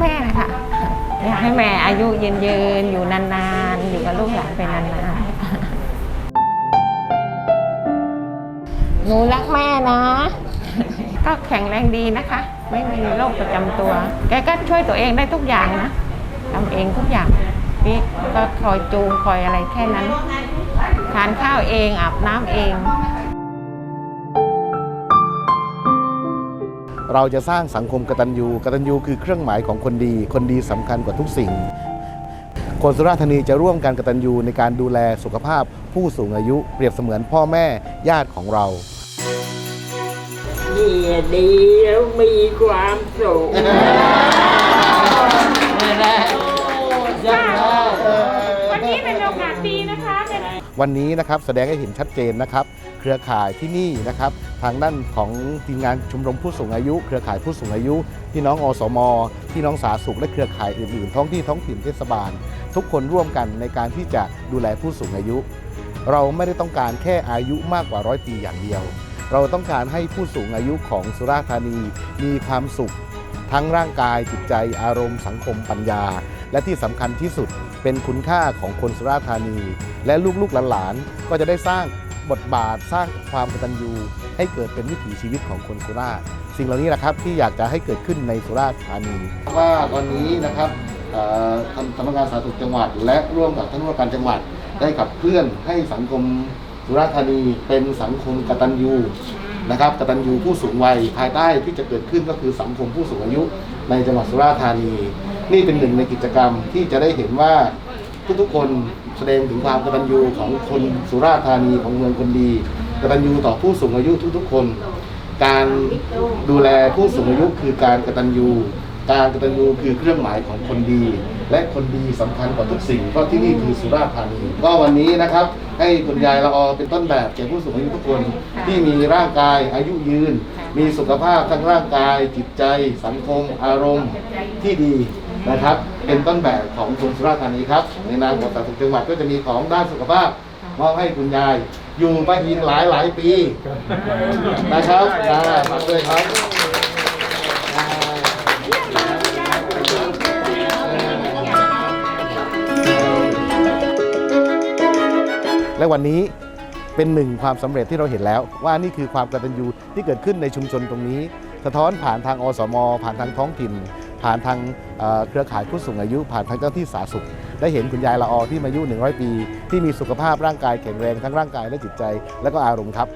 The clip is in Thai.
แม่ค่ะอยากให้แม่อายุยืนยืนๆอยู่นานๆอยู่กับลูกหลานไปนานๆหนูรักแม่นะ ก็แข็งแรงดีนะคะ ไม่มีโรคประจำตัว แกก็ช่วยตัวเองได้ทุกอย่างนะทำเองทุกอย่างนี่ก็คอยจูงคอยอะไรแค่นั้น ทานข้าวเองอาบน้ำเอง เราจะสร้างสังคมกตัญญูกตัญญูคือเครื่องหมายของคนดี คนดีสำคัญกว่าทุกสิ่ง คนสุราษฎร์ธานีจะร่วมกันกตัญญูในการดูแลสุขภาพ ผู้สูงอายุเปรียบเสมือนพ่อแม่ญาติของเราเดียวมีความสุข วันนี้นะครับแสดงให้เห็นชัดเจนนะครับ เครือข่ายที่นี่นะครับ ทางด้านของทีมงานชมรมผู้สูงอายุ เครือข่ายผู้สูงอายุพี่น้องอสมพี่น้องสาธารณสุขและเครือข่ายอื่นๆ ท้องที่ท้องถิ่นเทศบาล ทุกคนร่วมกันในการที่จะดูแลผู้สูงอายุ เราไม่ได้ต้องการแค่อายุมากกว่าร้อยปีอย่างเดียว เราต้องการให้ผู้สูงอายุของสุราษฎร์ธานีมีความสุข ทั้งร่างกายจิตใจอารมณ์สังคมปัญญา และที่สำคัญที่สุดเป็นคุณค่าของคนสุราษฎร์ธานี และลูกๆหลานๆก็จะได้สร้างบทบาทสร้างความกตัญญู ให้เกิดเป็นวิถีชีวิตของคนสุราษฎร์สิ่งเหล่านี้นะครับที่อยากจะให้เกิดขึ้นในสุราษฎร์ธานีว่าตอนนี้นะครับเอ่อทางสำนักงานสาธารณสุขจังหวัด และร่วมกับท่านผู้ว่าการจังหวัดได้ขับเคลื่อนให้สังคมสุราษฎร์ธานีเป็นสังคมกตัญญู นะครับกตัญญูผู้สูงวัยภายใต้ที่จะเกิดขึ้นก็คือสังคมผู้สูงอายุในจังหวัดสุราษฎร์ธานี นี่เป็นหนึ่งในกิจกรรมที่จะได้เห็นว่าทุกๆคนแสดงถึงความกตัญญูของคนสุราษฎร์ธานีของเมืองคนดีกตัญญูต่อผู้สูงอายุทุกๆคน การดูแลผู้สูงอายุคือการกตัญญู การกตัญญูคือเครื่องหมายของคนดี และคนดีสำคัญกว่าทุกสิ่งเพราะที่นี่คือสุราษฎร์ธานีก็วันนี้นะครับ ให้คุณยายละออเป็นต้นแบบแก่ผู้สูงอายุทุกคนที่มีร่างกายอายุยืน มีสุขภาพทั้งร่างกาย จิตใจ สังคม อารมณ์ที่ดีนะครับ เป็นต้นแบบของคนสุราษฎร์ธานีครับในนามของสาธารณสุจังหวัดก็จะมีของด้านสุขภาพมอบให้คุณยายอยู่ไปอีกหลายหลายปีนะครับอ่าฝากด้วยครับ และวันนี้เป็นหนึ่งความสำเร็จที่เราเห็นแล้ว ว่านี่คือความกตัญญูที่เกิดขึ้นในชุมชนตรงนี้ สะท้อนผ่านทางอสม ผ่านทางท้องถิ่น ผ่านทางเครือข่ายผู้สูงอายุ ผ่านทางเจ้าที่สาธารณสุข ได้เห็นคุณยายละออที่มาอายุ 100 ปี ที่มีสุขภาพร่างกายแข็งแรงทั้งร่างกายและจิตใจ และก็อารมณ์ครับ